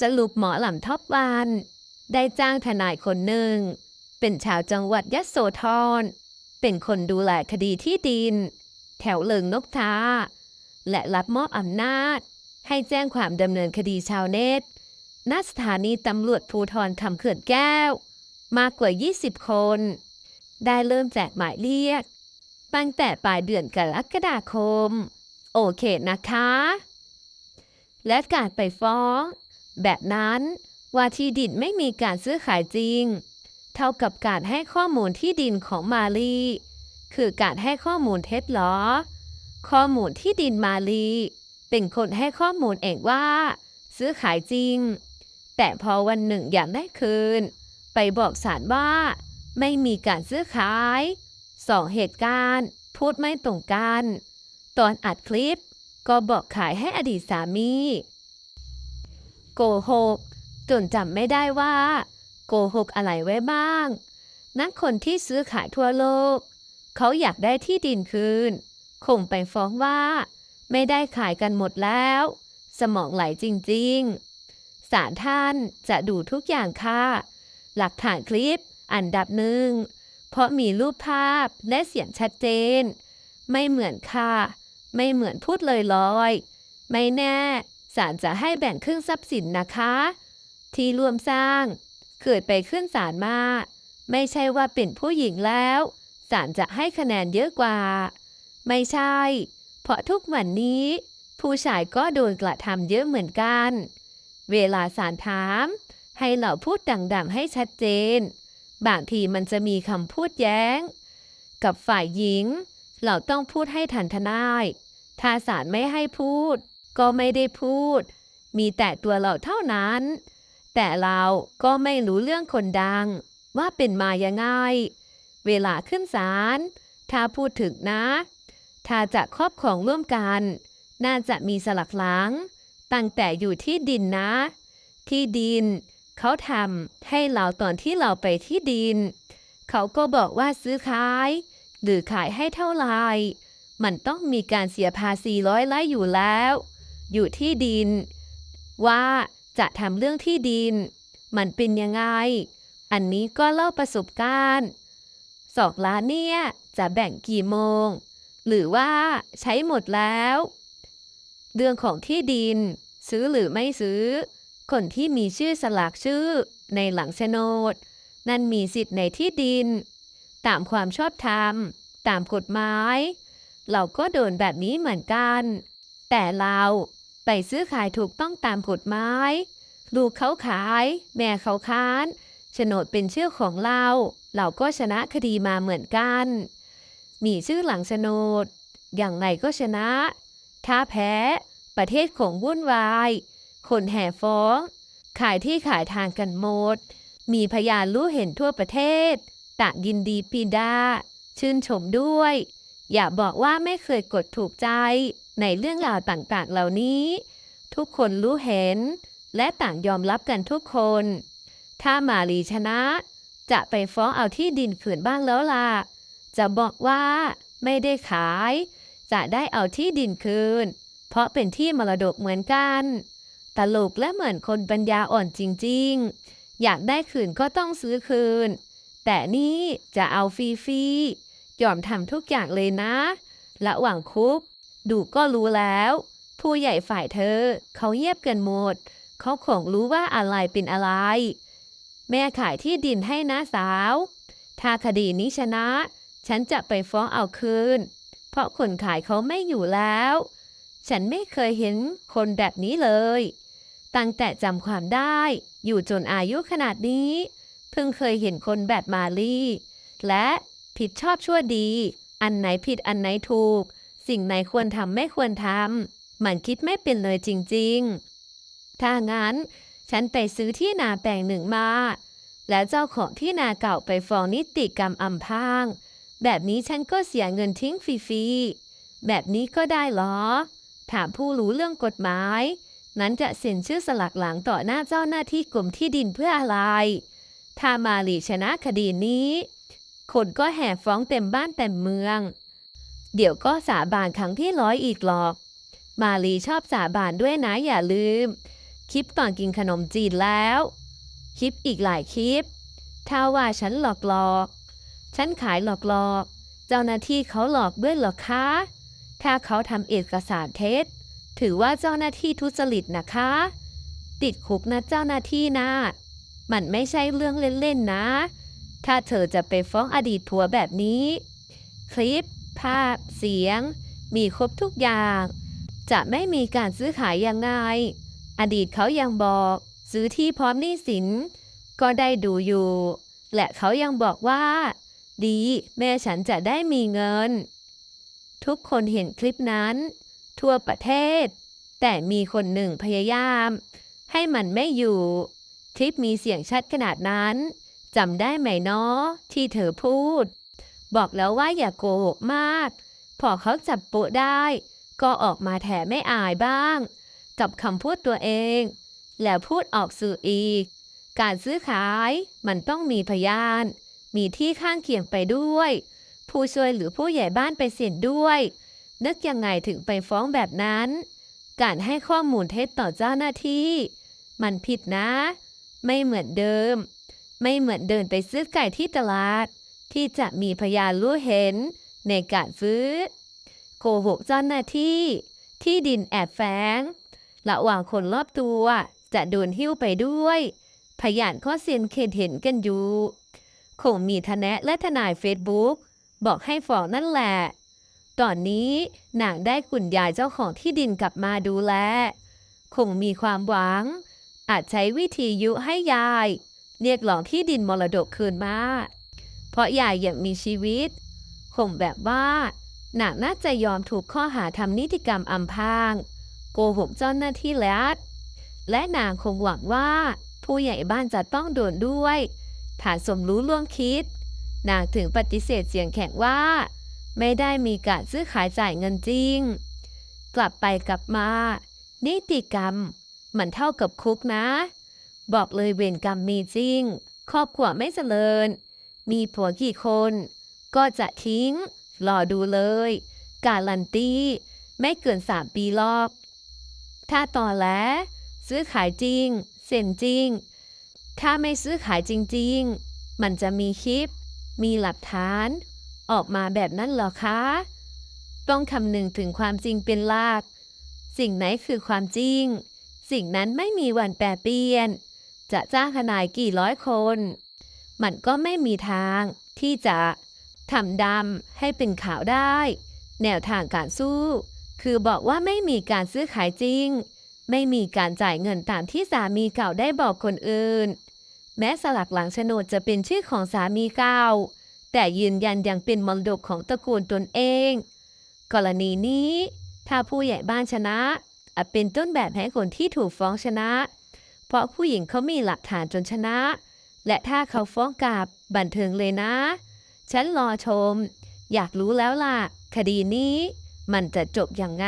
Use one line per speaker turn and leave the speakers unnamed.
สรุปหมอหล่ำท็อปวันได้จ้างทนายคนหนึ่ง เป็นชาวจังหวัดยะโสธร เป็นคนดูแลคดีที่ดิน แถวเลิงนกทาและรับมอบอำนาจ ให้แจ้งความดำเนินคดีชาวเนตณสถานีตำรวจภูธรคำเขื่อนแก้ว มากกว่า 20 คน ได้เริ่มแจกหมายเรียก ตั้งแต่ปลายเดือนกรกฎาคม โอเคนะคะ และการไปฟ้อง แบบนั้นว่าที่ดินไม่มีการซื้อขายจริง เท่ากับการให้ข้อมูลที่ดินของมาลีคือการให้ข้อมูลเท็จหรอ ข้อมูลที่ดินมาลี เป็นคนให้ข้อมูลเองว่า ซื้อขายจริง แต่พอวันหนึ่งอยากได้คืน ไปบอกศาลว่า ไม่มีการซื้อขายสองเหตุการณ์ พูดไม่ตรงกัน ตอนอัดคลิปก็บอกขายให้อดีตสามี โกหก จนจำไม่ได้ว่า โกหกอะไรไว้บ้าง นักคนที่ซื้อขายทั่วโลก เขาอยากได้ที่ดินคืน คงไปฟ้องว่า ไม่ได้ขายกันหมดแล้ว สมองไหลจริงๆศาลท่านจะดูทุกอย่างค่ะ หลักฐานคลิปอันดับหนึ่ง เพราะมีรูปภาพและเสียงชัดเจน ไม่เหมือนค่ะ ไม่เหมือนพูดเลยลอยๆ ไม่แน่ ศาลจะให้แบ่งครึ่งทรัพย์สินนะคะ ที่ร่วมสร้างเคยไปขึ้นศาลมา ไม่ใช่ว่าเป็นผู้หญิงแล้วศาลจะให้คะแนนเยอะกว่า ไม่ใช่ เพราะทุกวันนี้ ผู้ชายก็โดนกระทำเยอะเหมือนกัน เวลาศาลถาม ให้เราพูดดังๆให้ชัดเจน บางทีมันจะมีคำพูดแย้ง กับฝ่ายหญิง เราต้องพูดให้ทันทนาย ถ้าศาลไม่ให้พูด ก็ไม่ได้พูด มีแต่ตัวเราเท่านั้น แต่เราก็ไม่รู้เรื่องคนดัง ว่าเป็นมายังไง เวลาขึ้นศาลถ้าพูดถึงนะ ถ้าจะครอบครองร่วมกัน น่าจะมีสลักหลัง ตั้งแต่อยู่ที่ดินนะ ที่ดิน เขาทำให้เราตอนที่เราไปที่ดิน เขาก็บอกว่าซื้อขาย หรือขายให้เท่าไหร่มันต้องมีการเสียภาษีร้อยไล่อยู่แล้ว อยู่ที่ดิน ว่าจะทำเรื่องที่ดิน มันเป็นยังไง อันนี้ก็เล่าประสบการณ์สองล้านเนี่ย จะแบ่งกี่โมง หรือว่าใช้หมดแล้ว เรื่องของที่ดิน ซื้อหรือไม่ซื้อ คนที่มีชื่อสลากชื่อในหลังโฉนด นั่นมีสิทธิ์ในที่ดิน ตามความชอบธรรม ตามกฎหมายเราก็โดนแบบนี้เหมือนกัน แต่เรา ไปซื้อขายถูกต้องตามกฎหมาย ลูกเขาขาย แม่เขาค้านโฉนดเป็นชื่อของเรา เราก็ชนะคดีมาเหมือนกัน มีชื่อหลังโฉนด อย่างไรก็ชนะ ถ้าแพ้ ประเทศของวุ่นวาย คนแห่ฟ้อง ขายที่ขายทางกันหมด มีพยานรู้เห็นทั่วประเทศต่างยินดีปีดา ชื่นชมด้วย อย่าบอกว่าไม่เคยกดถูกใจ ในเรื่องราวต่างๆ เหล่านี้ ทุกคนรู้เห็น และต่างยอมรับกันทุกคน ถ้ามาลีชนะ จะไปฟ้องเอาที่ดินขืนบ้างแล้วล่ะ จะบอกว่าไม่ได้ขาย จะได้เอาที่ดินคืน เพราะเป็นที่มรดกเหมือนกัน ตลกและเหมือนคนปัญญาอ่อนจริง ๆ อยากได้คืนก็ต้องซื้อคืน แต่นี่จะเอาฟรีๆยอมทำทุกอย่างเลยนะระหว่างคุก ดูก็รู้แล้ว ผู้ใหญ่ฝ่ายเธอ เขาเยียบกันหมด เขาคงรู้ว่าอะไรเป็นอะไร แม่ขายที่ดินให้นะสาว ถ้าคดีนี้ชนะ ฉันจะไปฟ้องเอาคืน เพราะคนขายเขาไม่อยู่แล้ว ฉันไม่เคยเห็นคนแบบนี้เลย ตั้งแต่จำความได้ อยู่จนอายุขนาดนี้ เพิ่งเคยเห็นคนแบบมาลีและผิดชอบชั่วดี อันไหนผิดอันไหนถูก สิ่งไหนควรทำไม่ควรทำมันคิดไม่เป็นเลยจริงๆ ถ้างั้น ฉันไปซื้อที่นาแปลงหนึ่งมา แล้วเจ้าของที่นาเก่าไปฟ้องนิติกรรมอำพราง แบบนี้ฉันก็เสียเงินทิ้งฟรีๆ แบบนี้ก็ได้เหรอ ถามผู้รู้เรื่องกฎหมาย นั้นจะเซ็นชื่อสลักหลังต่อหน้าเจ้าหน้าที่กรมที่ดินเพื่ออะไร ถ้ามาลีชนะคดีนี้ คนก็แห่ฟ้องเต็มบ้านเต็มเมือง เดี๋ยวก็สาบานครั้งที่ร้อยอีกหรอก มาลีชอบสาบานด้วยนะอย่าลืม คลิปตอนกินขนมจีนแล้ว คลิปอีกหลายคลิป ถ้าว่าฉันหลอกหลอก ฉันขายหลอกหลอก เจ้าหน้าที่เขาหลอกด้วยหรอคะ ถ้าเขาทำเอกสารเท็จ ถือว่าเจ้าหน้าที่ทุจริตนะคะ ติดคุกนะเจ้าหน้าที่นะ มันไม่ใช่เรื่องเล่นๆนะ ถ้าเธอจะไปฟ้องอดีตผัวแบบนี้ คลิป ภาพ เสียง มีครบทุกอย่าง จะไม่มีการซื้อขายยังไงอดีตเขายังบอกซื้อที่พร้อมหนี้สิน ก็ได้ดูอยู่ และเขายังบอกว่า ดีแม่ฉันจะได้มีเงิน ทุกคนเห็นคลิปนั้น ทั่วประเทศ แต่มีคนหนึ่งพยายาม ให้มันไม่อยู่ คลิปมีเสียงชัดขนาดนั้นจำได้ไหมเนาะที่เธอพูด บอกแล้วว่าอย่าโกหกมาก พอเขาจับโปะได้ ก็ออกมาแถไม่อายบ้าง กับคำพูดตัวเอง แล้วพูดออกสื่ออีก การซื้อขายมันต้องมีพยาน มีที่ข้างเคียงไปด้วย ผู้ช่วยหรือผู้ใหญ่บ้านไปเสี่ยด้วย นึกยังไงถึงไปฟ้องแบบนั้น การให้ข้อมูลเท็จต่อเจ้าหน้าที่ มันผิดนะ ไม่เหมือนเดิม ไม่เหมือนเดินไปซื้อไก่ที่ตลาด ที่จะมีพยานรู้เห็นในการซื้อโกหกเจ้าหน้าที่ที่ดินแอบแฝงระหว่างคนรอบตัวจะโดนหิ้วไปด้วย พยานข้อเสียนเขตเห็นกันอยู่ คงมีทนายและทนายเฟซบุ๊กบอกให้ฟ้องนั่นแหละ ตอนนี้นางได้คุณยายเจ้าของที่ดินกลับมาดูแล คงมีความหวัง อาจใช้วิธียุให้ยาย เรียกร้องที่ดินมรดกคืนมา ราะยายยังมีชีวิตคงแบบว่านางน่าจะยอมถูกข้อหาทำนิติกรรมอำพาง โกหกเจ้าหน้าที่แล้และนางคงหวังว่า ผู้ใหญ่บ้านจะต้องโดนด้วย ฐานสมรู้ร่วมคิด นางถึงปฏิเสธเสียงแข็งว่า ไม่ได้มีการซื้อขายจ่ายเงินจริง กลับไปกลับมา นิติกรรม มันเท่ากับคุกนะ บอกเลยเวรกรรมมีจริง ครอบครัวไม่เจริญ มีผัวกี่คน ก็จะทิ้ง รอดูเลย การันตีไม่เกินสามปีรอก ถ้าต่อนแหลซื้อขายจริง เซ็นจริง ถ้าไม่ซื้อขายจริง ๆ มันจะมีคลิป มีหลักฐาน ออกมาแบบนั้นหรอคะ ต้องคำนึงถึงความจริงเป็นหลัก สิ่งไหนคือความจริง สิ่งนั้นไม่มีวันแปรเปลี่ยน จะจ้างทนายกี่ร้อยคน มันก็ไม่มีทางที่จะทำดำให้เป็นขาวได้ แนวทางการสู้ คือบอกว่าไม่มีการซื้อขายจริง ไม่มีการจ่ายเงินตามที่สามีเก่าได้บอกคนอื่น แม้สลักหลังโฉนดจะเป็นชื่อของสามีเก่า แต่ยืนยันยังเป็นมรดกของตระกูลตนเอง กรณีนี้ ถ้าผู้ใหญ่บ้านชนะอาจเป็นต้นแบบให้คนที่ถูกฟ้องชนะ เพราะผู้หญิงเขามีหลักฐานจนชนะ และถ้าเขาฟ้องกลับบันเทิงเลยนะ ฉันรอชม อยากรู้แล้วล่ะ คดีนี้มันจะจบอย่างไง